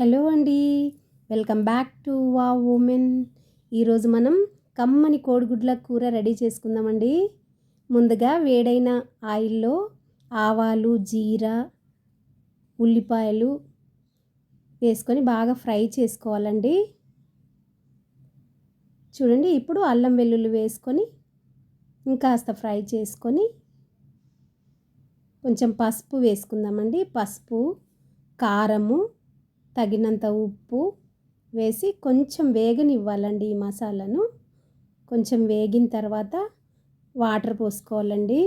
Hello అండి. Welcome back to wow women. ఈరోజు మనం కమ్మని కోడిగుడ్ల కూర రెడీ చేసుకుందామండి. ముందుగా వేడైన ఆయిల్లో ఆవాలు జీరా ఉల్లిపాయలు వేసుకొని బాగా ఫ్రై చేసుకోవాలండి. చూడండి ఇప్పుడు అల్లం వెల్లుల్లి వేసుకొని ఇంకాస్త ఫ్రై చేసుకొని కొంచెం పసుపు వేసుకుందామండి. పసుపు కారము తగినంత ఉప్పు వేసి కొంచెం వేగనివ్వాలండి ఈ మసాలాను. కొంచెం వేగిన తర్వాత వాటర్ పోసుకోవాలండి.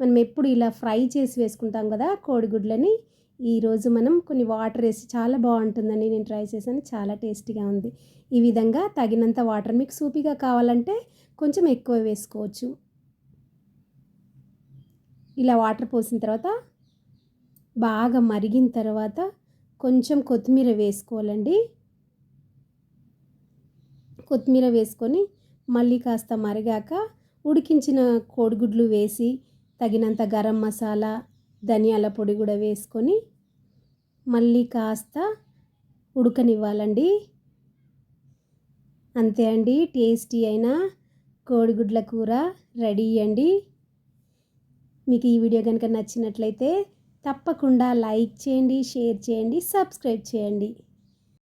మనం ఎప్పుడు ఇలా ఫ్రై చేసి వేసుకుంటాం కదా కోడిగుడ్లని ఈరోజు మనం కొన్ని వాటర్ వేసి చాలా బాగుంటుందండి నేను ట్రై చేశాను చాలా టేస్టీగా ఉంది. ఈ విధంగా తగినంత వాటర్ మీకు సూపీగా కావాలంటే కొంచెం ఎక్కువ వేసుకోవచ్చు. ఇలా వాటర్ పోసిన తర్వాత బాగా మరిగిన తర్వాత కొంచెం కొత్తిమీర వేసుకోవాలండి. కొత్తిమీర వేసుకొని మళ్ళీ కాస్త మరిగాక ఉడికించిన కోడిగుడ్లు వేసి తగినంత గరం మసాలా ధనియాల పొడి కూడా వేసుకొని మళ్ళీ కాస్త ఉడకనివ్వాలండి. అంతే అండి టేస్టీ అయిన కోడిగుడ్ల కూర రెడీ అండి. మీకు ఈ వీడియో కనుక నచ్చినట్లయితే తప్పకుండా లైక్ చేయండి షేర్ చేయండి సబ్స్క్రైబ్ చేయండి.